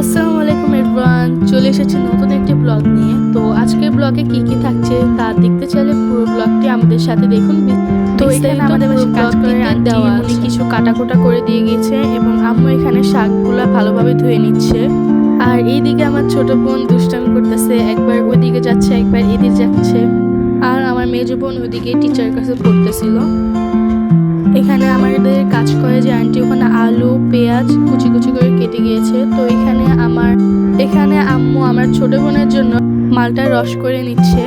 আসসালামু আলাইকুম এভরিওয়ান চলে এসেছি নতুন একটি ব্লগ নিয়ে। তো আজকের ব্লগে কি কি থাকছে তা দেখতে চাইলে পুরো ব্লগটি আমাদের সাথে দেখুন। তো এখানে আমাদের বাসায় কাজ করে উনি কিছু কাটাকুটা করে দিয়ে গিয়েছে এবং আম্মু এখানে শাকগুলা ভালোভাবে ধুয়ে নিচ্ছে। আর এইদিকে আমার ছোট বোন দুষ্টামি করতেছে। একবার ওইদিকে যাচ্ছে একবার এদিকে যাচ্ছে। আর আমার মেজ বোন ওইদিকে টিচারের কাছে পড়তেছিল। এখানে আমাদের কাজ করে যে আন্টি, ওখানে আলু, পেঁয়াজ কুচি কুচি করে কেটে গিয়েছে। তো এখানে আমার, এখানে আম্মু আমার ছোট বোনের জন্য মালটা রস করে নিচ্ছে।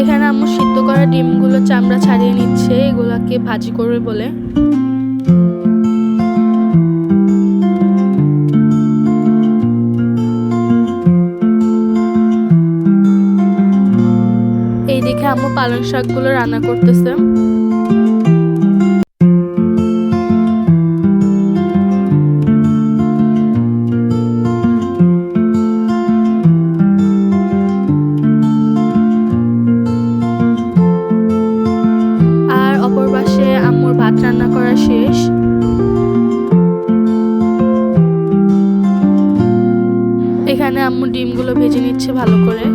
এখানে আম্মু সিদ্ধ করা ডিমগুলো চামড়া ছাড়িয়ে নিচ্ছে, এগুলাকে ভাজি করবে বলে। দেখে আম্মু পালং শাকগুলো রান্না করতেছে। আর অপর পাশে আম্মুর ভাত রান্না করা শেষ। এখানে আম্মু ডিমগুলো ভেজে নিচ্ছে ভালো করে।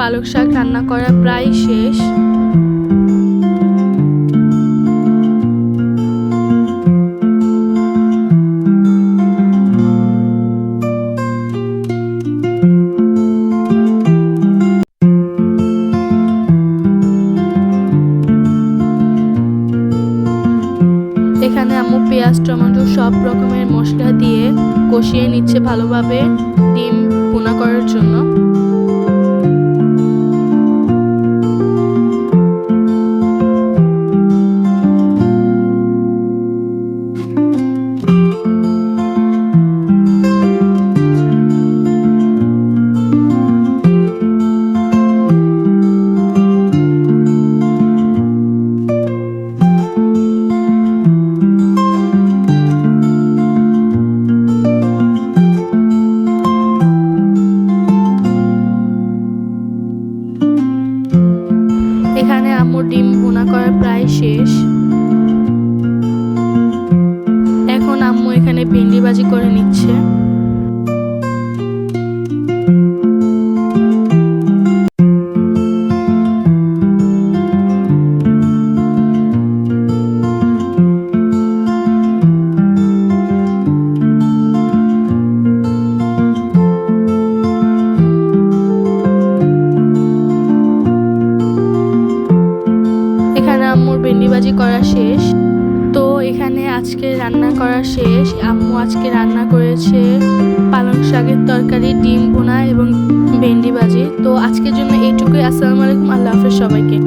পালক শাক রান্না করা প্রায় শেষ। এখানে আম্মু পেঁয়াজ, টমেটো সব রকমের মশলা দিয়ে কষিয়ে নিচ্ছে ভালোভাবে। ডিম ভুনা করার জন্য। আম্মুর ডিম ভুনা করা প্রায় শেষ। এখন আম্মু এখানে ভেন্ডি বাজি করে নিচ্ছে। ভাজি করা শেষ। তো এখানে আজকে রান্না করা শেষ। আম্মু আজকে রান্না করেছে পালং শাকের তরকারি, ডিম বোনা এবং ভেন্ডি ভাজি। তো আজকের জন্য এইটুকুই। আসসালামু আলাইকুম। আল্লাহ হাফেজ সবাইকে।